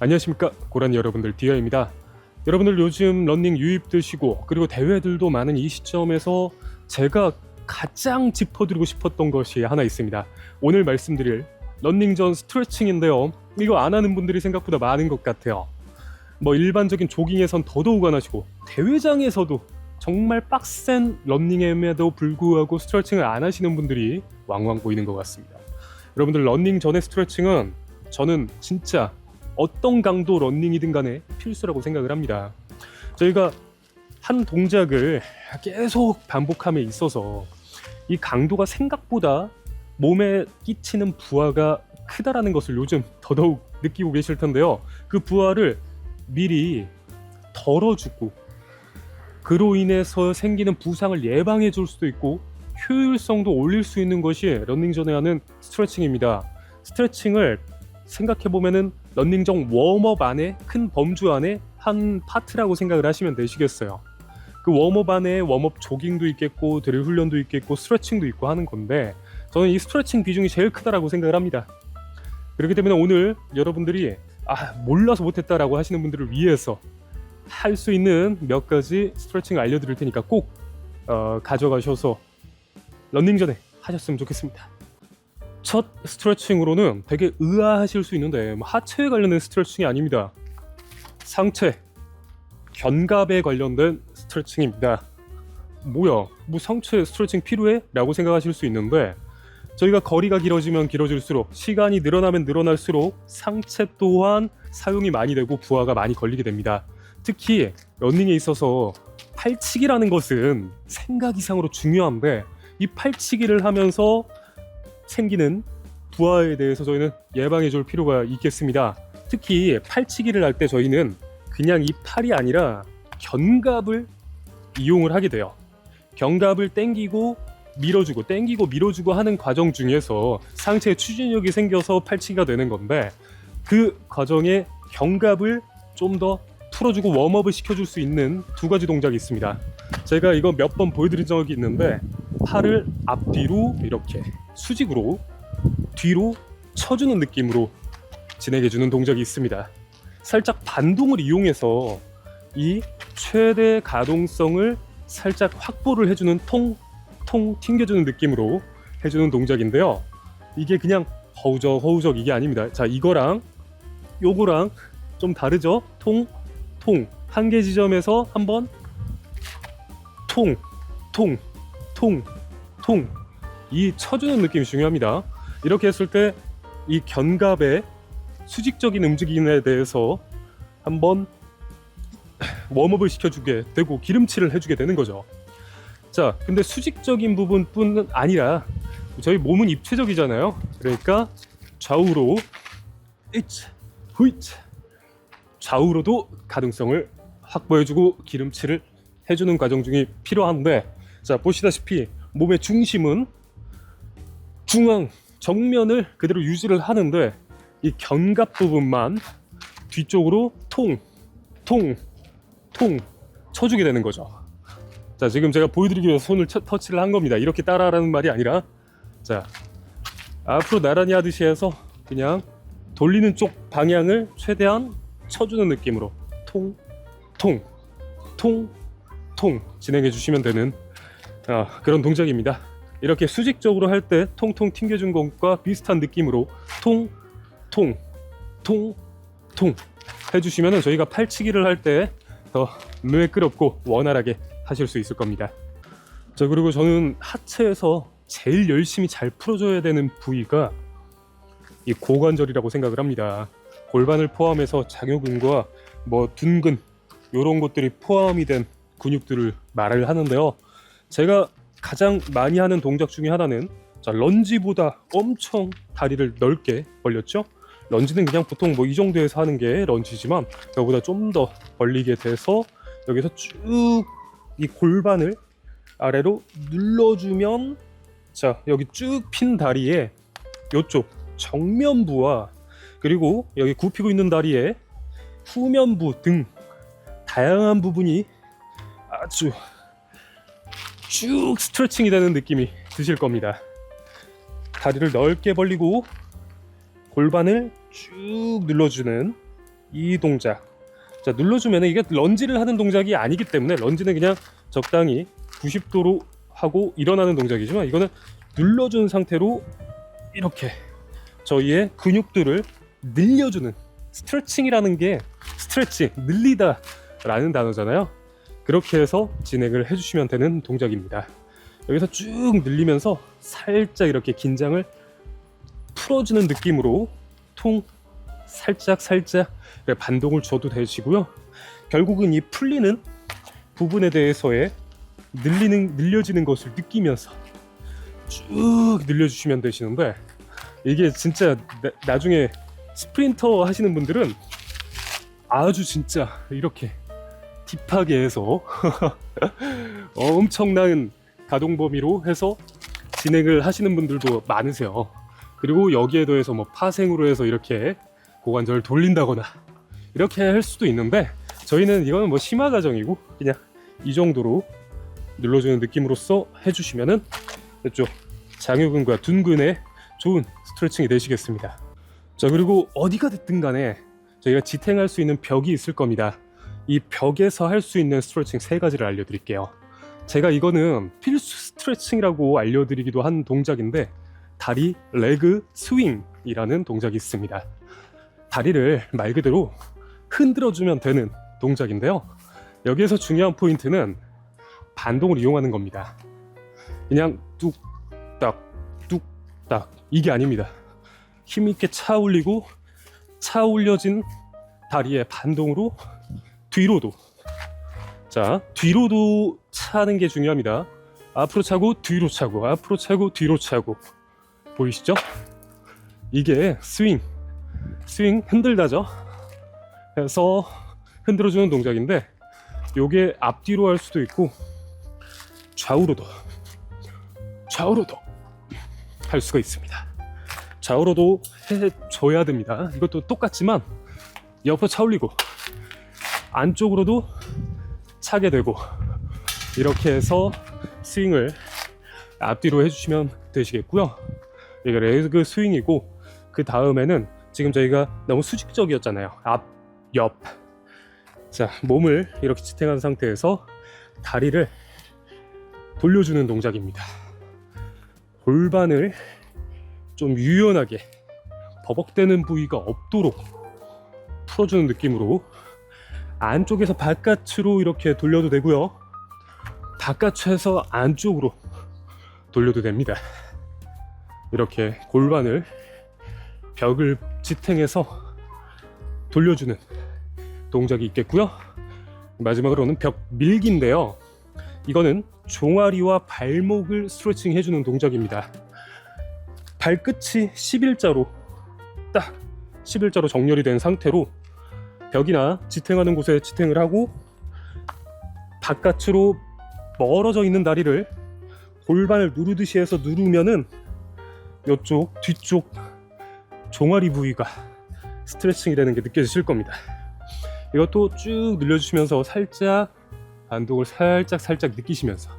안녕하십니까 고라니 여러분들 디아입니다. 여러분들 요즘 런닝 유입 드시고 그리고 대회들도 많은 이 시점에서 제가 가장 짚어드리고 싶었던 것이 하나 있습니다. 오늘 말씀드릴 런닝 전 스트레칭인데요. 이거 안 하는 분들이 생각보다 많은 것 같아요. 뭐 일반적인 조깅에선 더더욱 안 하시고 대회장에서도 정말 빡센 런닝임에도 불구하고 스트레칭을 안 하시는 분들이 왕왕 보이는 것 같습니다. 여러분들 런닝 전의 스트레칭은 저는 진짜 어떤 강도 런닝이든 간에 필수라고 생각을 합니다. 저희가 한 동작을 계속 반복함에 있어서 이 강도가 생각보다 몸에 끼치는 부하가 크다라는 것을 요즘 더더욱 느끼고 계실 텐데요. 그 부하를 미리 덜어주고 그로 인해서 생기는 부상을 예방해 줄 수도 있고 효율성도 올릴 수 있는 것이 런닝 전에 하는 스트레칭입니다. 스트레칭을 생각해 보면은 런닝 전 웜업 안에 큰 범주 안에 한 파트라고 생각을 하시면 되시겠어요. 그 웜업 안에 웜업 조깅도 있겠고 드릴 훈련도 있겠고 스트레칭도 있고 하는 건데 저는 이 스트레칭 비중이 제일 크다라고 생각을 합니다. 그렇기 때문에 오늘 여러분들이 아 몰라서 못했다라고 하시는 분들을 위해서 할 수 있는 몇 가지 스트레칭 알려드릴 테니까 꼭 어, 가져가셔서 런닝 전에 하셨으면 좋겠습니다. 첫 스트레칭으로는 되게 의아하실 수 있는데 뭐 하체에 관련된 스트레칭이 아닙니다. 상체, 견갑에 관련된 스트레칭입니다. 뭐야, 뭐 상체 스트레칭 필요해? 라고 생각하실 수 있는데 저희가 거리가 길어지면 길어질수록 시간이 늘어나면 늘어날수록 상체 또한 사용이 많이 되고 부하가 많이 걸리게 됩니다. 특히 러닝에 있어서 팔치기라는 것은 생각 이상으로 중요한데 이 팔치기를 하면서 생기는 부하에 대해서 저희는 예방해 줄 필요가 있겠습니다. 특히 팔치기를 할 때 저희는 그냥 이 팔이 아니라 견갑을 이용을 하게 돼요. 견갑을 당기고 밀어주고 당기고 밀어주고 하는 과정 중에서 상체에 추진력이 생겨서 팔치기가 되는 건데 그 과정에 견갑을 좀 더 풀어주고 웜업을 시켜줄 수 있는 두 가지 동작이 있습니다. 제가 이거 몇 번 보여드린 적이 있는데 팔을 앞뒤로 이렇게 수직으로 뒤로 쳐주는 느낌으로 진행해주는 동작이 있습니다. 살짝 반동을 이용해서 이 최대 가동성을 살짝 확보를 해주는 통, 통 튕겨주는 느낌으로 해주는 동작인데요. 이게 그냥 허우적 허우적 이게 아닙니다. 자 이거랑 요거랑 좀 다르죠? 통, 통. 한 개 지점에서 한번 통, 통, 통, 통. 이 쳐주는 느낌이 중요합니다. 이렇게 했을 때 이 견갑의 수직적인 움직임에 대해서 한번 웜업을 시켜주게 되고 기름칠을 해주게 되는 거죠. 자, 근데 수직적인 부분뿐 아니라 저희 몸은 입체적이잖아요. 그러니까 좌우로 이츠, 후이츠 좌우로도 가능성을 확보해주고 기름칠을 해주는 과정 중이 필요한데 자 보시다시피 몸의 중심은 중앙 정면을 그대로 유지를 하는데 이 견갑 부분만 뒤쪽으로 통, 통, 통 쳐주게 되는 거죠. 자 지금 제가 보여드리기 위해서 손을 쳐- 터치를 한 겁니다. 이렇게 따라하라는 말이 아니라 자 앞으로 나란히 하듯이 해서 그냥 돌리는 쪽 방향을 최대한 쳐주는 느낌으로 통, 통, 통, 통 진행해 주시면 되는 아, 그런 동작입니다. 이렇게 수직적으로 할 때 통통 튕겨준 것과 비슷한 느낌으로 통, 통, 통, 통 해주시면 저희가 팔치기를 할 때 더 매끄럽고 원활하게 하실 수 있을 겁니다. 자 그리고 저는 하체에서 제일 열심히 잘 풀어줘야 되는 부위가 이 고관절이라고 생각을 합니다. 골반을 포함해서 장요근과 뭐 둔근 이런 것들이 포함이 된 근육들을 말을 하는데요. 제가 가장 많이 하는 동작 중에 하나는 자 런지보다 엄청 다리를 넓게 벌렸죠. 런지는 그냥 보통 뭐 이 정도에서 하는 게 런지지만 그거보다 좀 더 벌리게 돼서 여기서 쭉 이 골반을 아래로 눌러주면 자 여기 쭉 핀 다리에 요쪽 정면부와 그리고 여기 굽히고 있는 다리에 후면부 등 다양한 부분이 아주 쭉 스트레칭이 되는 느낌이 드실 겁니다. 다리를 넓게 벌리고 골반을 쭉 눌러주는 이 동작. 자, 눌러주면 이게 런지를 하는 동작이 아니기 때문에 런지는 그냥 적당히 90도로 하고 일어나는 동작이지만 이거는 눌러준 상태로 이렇게 저희의 근육들을 늘려주는 스트레칭이라는 게 스트레칭, 늘리다 라는 단어잖아요. 그렇게 해서 진행을 해주시면 되는 동작입니다. 여기서 쭉 늘리면서 살짝 이렇게 긴장을 풀어주는 느낌으로 통 살짝 살짝 반동을 줘도 되시고요. 결국은 이 풀리는 부분에 대해서의 늘리는 늘려지는 것을 느끼면서 쭉 늘려주시면 되시는데 이게 진짜 나, 나중에 스프린터 하시는 분들은 아주 진짜 이렇게 딥하게 해서 엄청난 가동 범위로 해서 진행을 하시는 분들도 많으세요. 그리고 여기에 더해서 뭐 파생으로 해서 이렇게 고관절을 돌린다거나 이렇게 할 수도 있는데 저희는 이거는 뭐 심화 과정이고 그냥 이 정도로 눌러주는 느낌으로써 해주시면은 이쪽 장요근과 둔근에 좋은 스트레칭이 되시겠습니다. 자 그리고 어디가 됐든 간에 저희가 지탱할 수 있는 벽이 있을 겁니다. 이 벽에서 할 수 있는 스트레칭 세 가지를 알려드릴게요. 제가 이거는 필수 스트레칭이라고 알려드리기도 한 동작인데 다리 레그 스윙이라는 동작이 있습니다. 다리를 말 그대로 흔들어주면 되는 동작인데요. 여기에서 중요한 포인트는 반동을 이용하는 겁니다. 그냥 뚝딱 뚝딱 이게 아닙니다. 힘있게 차 올리고 차 올려진 다리의 반동으로 뒤로도 자 뒤로도 차는 게 중요합니다. 앞으로 차고 뒤로 차고 앞으로 차고 뒤로 차고 보이시죠? 이게 스윙 스윙 흔들다죠. 해서 흔들어주는 동작인데 요게 앞뒤로 할 수도 있고 좌우로도 좌우로도 할 수가 있습니다. 좌우로도 해줘야 됩니다. 이것도 똑같지만 옆으로 차 올리고 안쪽으로도 차게 되고 이렇게 해서 스윙을 앞뒤로 해주시면 되시겠고요. 이게 레그 스윙이고 그 다음에는 지금 저희가 너무 수직적이었잖아요. 앞, 옆. 자, 몸을 이렇게 지탱한 상태에서 다리를 돌려주는 동작입니다. 골반을 좀 유연하게 버벅대는 부위가 없도록 풀어주는 느낌으로 안쪽에서 바깥으로 이렇게 돌려도 되고요. 바깥에서 안쪽으로 돌려도 됩니다. 이렇게 골반을 벽을 지탱해서 돌려주는 동작이 있겠고요. 마지막으로는 벽 밀기인데요. 이거는 종아리와 발목을 스트레칭 해주는 동작입니다. 발끝이 11자로 딱 11자로 정렬이 된 상태로 벽이나 지탱하는 곳에 지탱을 하고 바깥으로 멀어져 있는 다리를 골반을 누르듯이 해서 누르면은 이쪽 뒤쪽 종아리 부위가 스트레칭이 되는 게 느껴지실 겁니다. 이것도 쭉 늘려주시면서 살짝 반동을 살짝 살짝 느끼시면서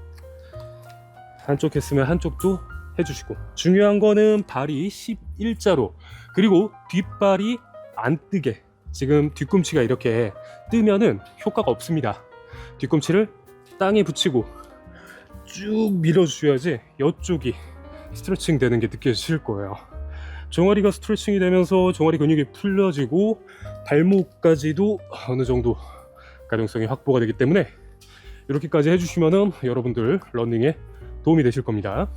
한쪽 했으면 한쪽도 해주시고 중요한 거는 발이 11자로 그리고 뒷발이 안 뜨게 지금 뒤꿈치가 이렇게 뜨면은 효과가 없습니다. 뒤꿈치를 땅에 붙이고 쭉 밀어주셔야지 이쪽이 스트레칭 되는 게 느껴지실 거예요. 종아리가 스트레칭이 되면서 종아리 근육이 풀려지고 발목까지도 어느 정도 가동성이 확보가 되기 때문에 이렇게까지 해주시면은 여러분들 러닝에 도움이 되실 겁니다.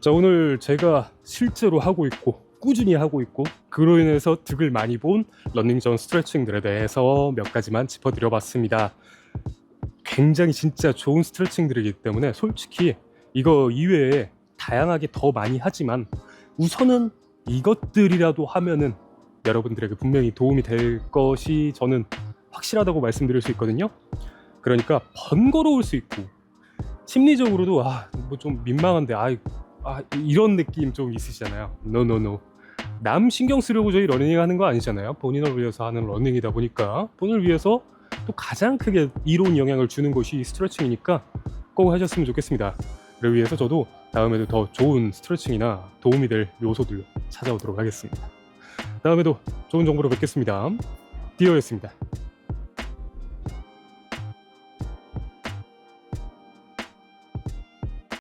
자 오늘 제가 실제로 하고 있고 꾸준히 하고 있고 그로 인해서 득을 많이 본 러닝 전 스트레칭들에 대해서 몇 가지만 짚어드려 봤습니다. 굉장히 진짜 좋은 스트레칭들이기 때문에 솔직히 이거 이외에 다양하게 더 많이 하지만 우선은 이것들이라도 하면은 여러분들에게 분명히 도움이 될 것이 저는 확실하다고 말씀드릴 수 있거든요. 그러니까 번거로울 수 있고 심리적으로도 아 뭐 좀 민망한데 아, 아 이런 느낌 좀 있으시잖아요. 노노노. 남 신경 쓰려고 저희 러닝 하는 거 아니잖아요. 본인을 위해서 하는 러닝이다 보니까 본인을 위해서 또 가장 크게 이로운 영향을 주는 것이 스트레칭이니까 꼭 하셨으면 좋겠습니다. 그를 위해서 저도 다음에도 더 좋은 스트레칭이나 도움이 될 요소들로 찾아오도록 하겠습니다. 다음에도 좋은 정보로 뵙겠습니다. 디어였습니다.